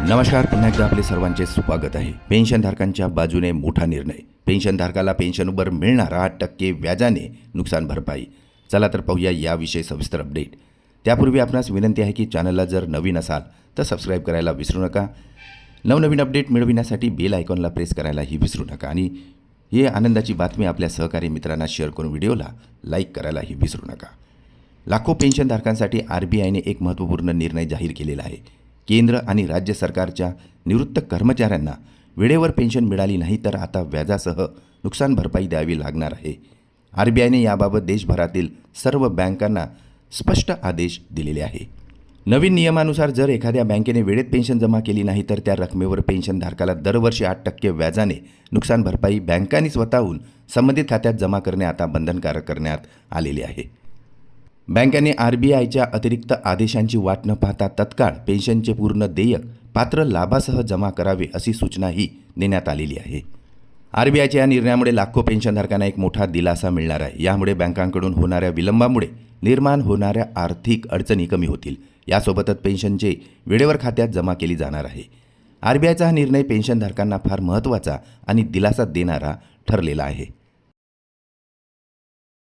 नमस्कार पुन्हा एकदा आपले सर्वांचे स्वागत आहे. पेन्शनधारकांच्या बाजूने मोठा निर्णय. पेन्शनधारकाला पेन्शनवर मिळणारा आठ टक्के व्याजाने नुकसान भरपाई. चला तर पाहूया याविषयी सविस्तर अपडेट त्यापूर्वी आपणास विनंती आहे की चॅनलला जर नवीन असाल तर सबस्क्राईब करायला विसरू नका. नवनवीन अपडेट मिळविण्यासाठी बेल आयकॉनला प्रेस करायलाही विसरू नका. आणि ही आनंदाची बातमी आपल्या सहकारी मित्रांना शेअर करून व्हिडिओला लाईक करायलाही विसरू नका. लाखो पेन्शनधारकांसाठी आर बी आयने एक महत्त्वपूर्ण निर्णय जाहीर केलेला आहे. केंद्र आणि राज्य सरकारच्या निवृत्त कर्मचाऱ्यांना वेळेवर पेन्शन मिळाली नाही तर आता व्याजासह नुकसान भरपाई द्यावी लागणार आहे. आर बी आयने याबाबत देशभरातील सर्व बँकांना स्पष्ट आदेश दिलेले आहे. नवीन नियमानुसार जर एखाद्या बँकेने वेळेत पेन्शन जमा केली नाही तर त्या रकमेवर पेन्शनधारकाला दरवर्षी आठ टक्के व्याजाने नुकसान भरपाई बँकांनी स्वतःहून संबंधित खात्यात जमा करणे आता बंधनकारक करण्यात आलेले आहे. बँकेने आर बी आयच्या अतिरिक्त आदेशांची वाट न पाहता तत्काळ पेन्शनचे पूर्ण देयक पात्र लाभासह जमा करावे अशी सूचनाही देण्यात आलेली आहे. आर बी आयच्या या निर्णयामुळे लाखो पेन्शनधारकांना एक मोठा दिलासा मिळणार आहे. यामुळे बँकांकडून होणाऱ्या विलंबामुळे निर्माण होणाऱ्या आर्थिक अडचणी कमी होतील. यासोबतच पेन्शनचे वेळेवर खात्यात जमा केली जाणार आहे. आर बी आयचा हा निर्णय पेन्शनधारकांना फार महत्त्वाचा आणि दिलासा देणारा ठरलेला आहे.